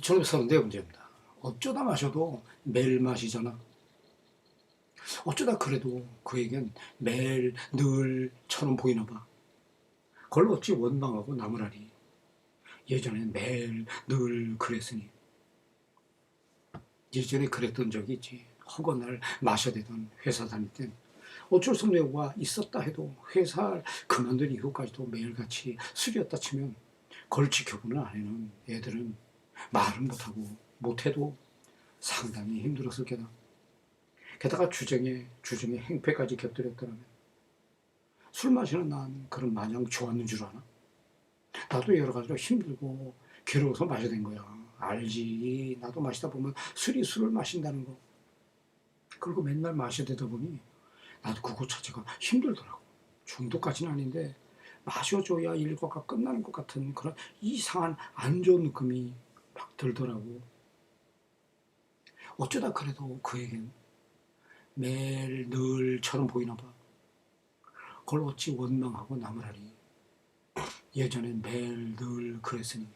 2,500대 문제입니다. 어쩌다 마셔도 매일 마시잖아. 어쩌다 그래도 그에겐 매일 늘처럼 보이나 봐. 그걸 어찌 원망하고 나무라리. 예전엔 매일 늘 그랬으니. 예전에 그랬던 적이 있지. 허건 날 마셔대던 회사 다닐 땐 어쩔 수 없는 여유가 있었다 해도 회사 그만둔 이후까지도 매일같이 술이었다 치면 그걸 지켜보는 아내는 애들은 말은 못하고 못해도 상당히 힘들었을 게다. 게다가 주정에 주정에 행패까지 곁들였더라면 술 마시는 난 그런 마냥 좋았는 줄 아나? 나도 여러 가지로 힘들고 괴로워서 마셔댄 거야. 알지. 나도 마시다 보면 술이 술을 마신다는 거. 그리고 맨날 마셔대다 보니 나도 그거 자체가 힘들더라고. 중독까지는 아닌데 마셔줘야 일과가 끝나는 것 같은 그런 이상한 안 좋은 느낌이 막 들더라고. 어쩌다 그래도 그에겐 매일 늘처럼 보이나 봐. 그걸 어찌 원망하고 하리. 예전엔 매일 늘 그랬으니